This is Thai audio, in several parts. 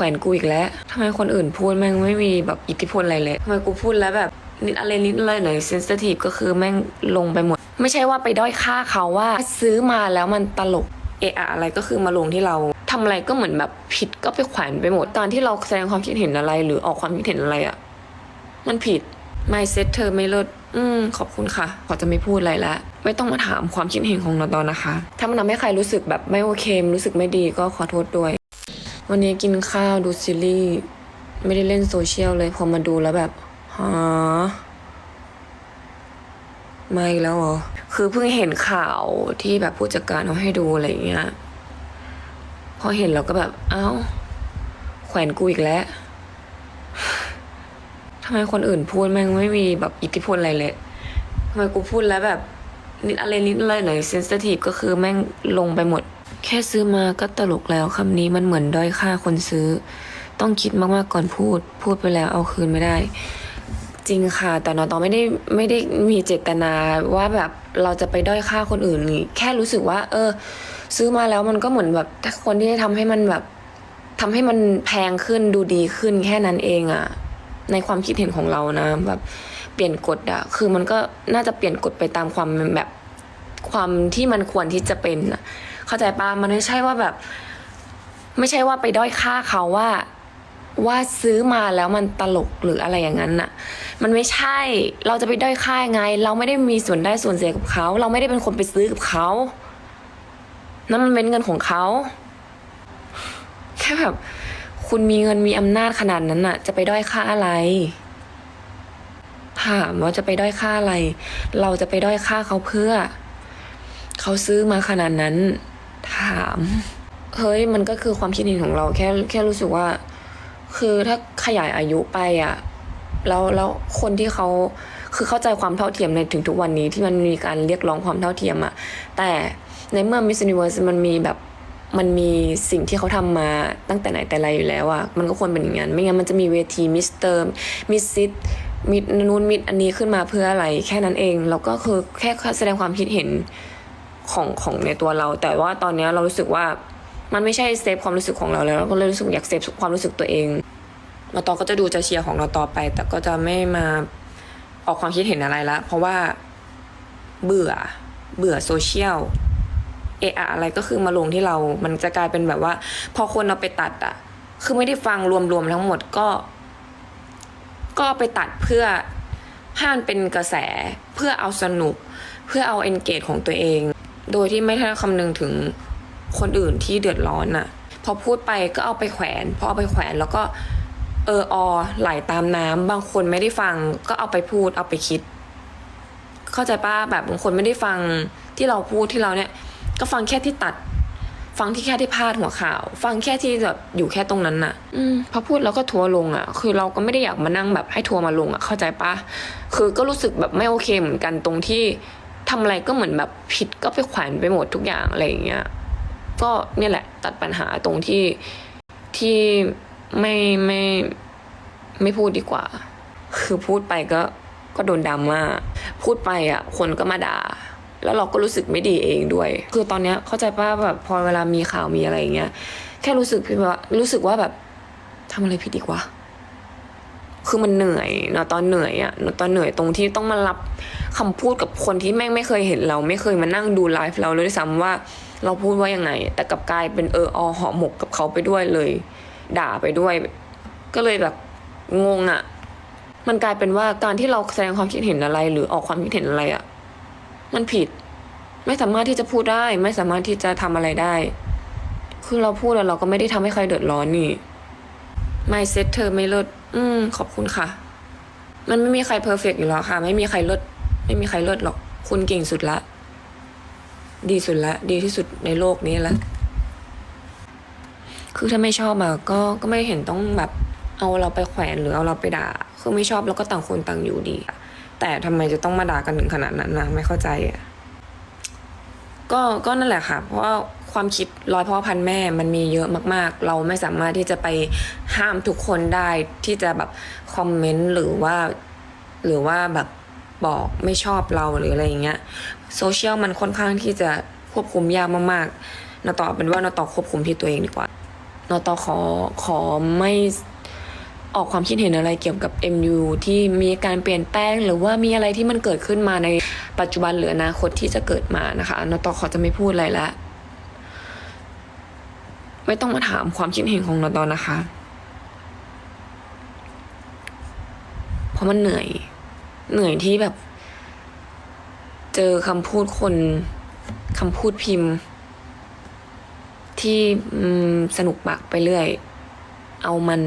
ขวนกูอีกแล้วทำไมคนอื่นพูดแม่งไม่มีแบบอิทธิพลอะไรเลยทำไมกูพูดแล้วแบบนิดอะไรนิดอะไรหน่อยเซนซิทีฟก็คือแม่งลงไปหมด ไม่ใช่ว่าไปด้อยค่าเขาว่าซื้อมาแล้วมันตลกเอะอะไรก็คือมาลงที่เราทำอะไรก็เหมือนแบบผิดก็ไปแขวนไปหมด ตอนที่เราแสดงความคิดเห็นอะไร หรือออกความคิดเห็นอะไรอะมันผิด mindset เธอไม่เลิศอืม ขอบคุณค่ะ ขอจะไม่พูดอะไรแล้ว ไม่ต้องมาถามความคิดเห็นของเราตอนนะคะ ถ้ามันทำให้ใครรู้สึกแบบไม่โอเค รู้สึกไม่ดีก็ขอโทษด้วย วันนี้กินข้าวดูซีรีส์ไม่ได้เล่นโซเชียลเลย พอมาดูแล้วแบบฮะไม่แล้วเหรอ คือเพิ่งเห็นข่าวที่แบบผู้จัดการเอาให้ดูอะไรอย่างเงี้ย พอเห็นเราก็แบบ เอ้า แขวนกูอีกแล้วทำไมคนอื่นพูดแม่งไม่มีแบบอิทธิพลอะไรเลยทำไมกูพูดแล้วแบบนิดอะไรนิดอะไรหน่อยเซนซิทีฟก็คือแม่งลงไปหมด แค่ซื้อมาก็ตลกแล้วคำนี้มันเหมือนด้อยค่าคนซื้อ ต้องคิดมากๆก่อนพูด พูดไปแล้วเอาคืนไม่ได้ จริงค่ะ แต่นอตอไม่ได้ไม่ได้มีเจตนาว่าแบบเราจะไปด้อยค่าคนอื่นนี่แค่รู้สึกว่า เออ ซื้อมาแล้วมันก็เหมือนแบบถ้าคนที่ได้ทำให้มันแบบทำให้มันแพงขึ้นดูดีขึ้นแค่นั้นเองอะในความคิดเห็นของเรานะ แบบเปลี่ยนกฎอะคือมันก็น่าจะเปลี่ยนกฎไปตามความแบบความที่มันควรที่จะเป็นอะ เข้าใจปะมันไม่ใช่ว่าแบบ ไม่ใช่ว่าไปด้อยค่าเขาว่าว่าซื้อมาแล้วมันตลกหรืออะไรอย่างนั้นน่ะ มันไม่ใช่ เราจะไปด้อยค่ายังไง เราไม่ได้มีส่วนได้ส่วนเสียกับเขา เราไม่ได้เป็นคนไปซื้อกับเขานั่นมันเป็นเงินของเขาแค่แบบคุณมีเงินมีอำนาจขนาดนั้นน่ะ จะไปด้อยค่าอะไร ถามว่าจะไปด้อยค่าอะไร เราจะไปด้อยค่าเขาเพื่อ เขาซื้อมาขนาดนั้น ถามเฮ้ยมันก็คือความคิดเห็นของเราแค่แค่รู้สึกว่า คือถ้าขยายอายุไปอะแล้วแล้วคนที่เขาคือเข้าใจความเท่าเทียมในถึงทุกวันนี้ที่มันมีการเรียกร้องความเท่าเทียมอะแต่ในเมื่อ Miss Universe มันมีแบบมันมีสิ่งที่เขาทำมาตั้งแต่ไหนแต่ไรอยู่แล้วอะมันก็ควรเป็นอย่างนั้น ไม่งั้นมันจะมีเวทีมิสเตอร์มิสซิตมิดนูนมิดอันนี้ขึ้นมาเพื่ออะไร แค่นั้นเอง แล้วก็คือแค่แสดงความคิดเห็น ของของในตัวเรา แต่ว่าตอนนี้เรารู้สึกว่ามันไม่ใช่เซฟความรู้สึกของเราแล้วเราก็เลยรู้สึกอยากเซฟความรู้สึกตัวเองเราตอก็จะดูจะเชียร์ของเราต่อไป แต่ก็จะไม่มาออกความคิดเห็นอะไรละ เพราะว่าเบื่อเบื่อโซเชียลเอะอะอะไรก็คือมาลงที่เรา มันจะกลายเป็นแบบว่า พอคนเอาไปตัดอะคือไม่ได้ฟังรวมๆทั้งหมดก็ ก็ไปตัดเพื่อให้มันเป็นกระแส เพื่อเอาสนุก เพื่อเอาเอนเกจของตัวเอง โดยที่ไม่ได้คำนึงถึงคนอื่นที่เดือดร้อนน่ะพอพูดไปก็เอาไปแขวน พอเอาไปแขวนแล้วก็เอออไหลตามน้ำบางคนไม่ได้ฟังก็เอาไปพูดเอาไปคิด เข้าใจป้าแบบบางคนไม่ได้ฟังที่เราพูดที่เราเนี่ย ก็ฟังแค่ที่ตัด ฟังที่แค่ที่พาดหัวข่าว ฟังแค่ที่แบบอยู่แค่ตรงนั้นน่ะ อืมพอพูดแล้วก็ทัวร์ลงอะ คือเราก็ไม่ได้อยากมานั่งแบบให้ทัวร์มาลงอะ เข้าใจปะคือก็รู้สึกแบบไม่โอเคเหมือนกันตรงที่ ทำอะไรก็เหมือนแบบผิดก็ไปแขวนไปหมดทุกอย่างอะไรอย่างเงี้ยก็เนี่ยแหละ ตัดปัญหาตรงที่ที่ไม่ไม่ไม่พูดดีกว่า คือพูดไปก็ก็โดนดราม่าพูดไปอะ คนก็มาด่าแล้วเราก็รู้สึกไม่ดีเองด้วย คือตอนเนี้ยเข้าใจป่ะแบบพอเวลามีข่าวมีอะไรอย่างเงี้ย แค่รู้สึกว่ารู้สึกว่าแบบทำอะไรผิดดีกว่า คือมันเหนื่อยเนาะตอนเหนื่อยอะเนาะตอนเหนื่อยตรงที่ต้องมารับคำพูดกับคนที่แม่งไม่เคยเห็นเรา ไม่เคยมานั่งดูไลฟ์เราเลยด้วยซ้ำว่าเราพูดว่ายังไง แต่กับกลายเป็นเอออหอหมกกับเขาไปด้วยเลย ด่าไปด้วย ก็เลยแบบงงอะมันกลายเป็นว่าการที่เราแสดงความคิดเห็นอะไร หรือออกความคิดเห็นอะไรอะมันผิด ไม่สามารถที่จะพูดได้ ไม่สามารถที่จะทำอะไรได้ คือเราพูดแล้วเราก็ไม่ได้ทำให้ใครเดือดร้อนนี่ mindset เธอไม่เลิศ อืม ขอบคุณค่ะ มันไม่มีใครเพอร์เฟกอยู่แล้วค่ะ ไม่มีใครเลิศไม่มีใครเลิศหรอก คุณเก่งสุดละ ดีสุดละ ดีที่สุดในโลกนี้ละ คือถ้าไม่ชอบอะก็ก็ไม่เห็นต้องแบบเอาเราไปแขวนหรือเอาเราไปด่า คือไม่ชอบแล้วก็ต่างคนต่างอยู่ดี แต่ทำไมจะต้องมาด่ากันถึงขนาดนั้นนะไม่เข้าใจอะก็ก็นั่นแหละค่ะ เพราะว่า ความคิดร้อยพ่อพันแม่มันมีเยอะมากๆ เราไม่สามารถที่จะไปห้ามทุกคนได้ที่จะแบบคอมเมนต์หรือว่า หรือว่าแบบบอกไม่ชอบเราหรืออะไรอย่างเงี้ยโซเชียลมันค่อนข้างที่จะควบคุมยากมากๆนาต่อเป็นว่านาต่อควบคุมที่ตัวเองดีกว่าอนตขอขอไม่ออกความคิดเห็นอะไรเกี่ยวกับ MU ที่มีการเปลี่ยนแปลง หรือว่ามีอะไรที่มันเกิดขึ้นมาในปัจจุบันหรืออนาคตที่จะเกิดมานะคะนตขอจะไม่พูดอะไรแล้ว ไม่ต้องมาถามความคิดเห็นของนตนะคะ เพราะมันเหนื่อย เหนื่อยที่แบบ เจอคำพูดคนคำพูดพิมพ์ ที่สนุกปากไปเรื่อย เอามัน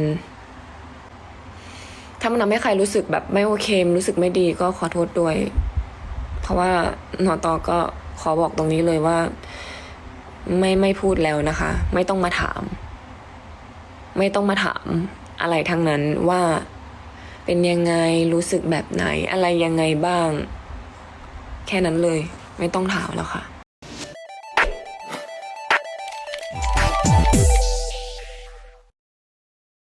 ถ้ามันทำให้ใครรู้สึกแบบไม่โอเครู้สึกไม่ดีก็ขอโทษด้วย เพราะว่านอตอก็ขอบอกตรงนี้เลยว่า ไม่ไม่พูดแล้วนะคะ ไม่ต้องมาถาม ไม่ต้องมาถามอะไรทั้งนั้นว่าเป็นยังไงรู้สึกแบบไหนอะไรยังไงบ้าง แค่นั้นเลย ไม่ต้องถามแล้วค่ะ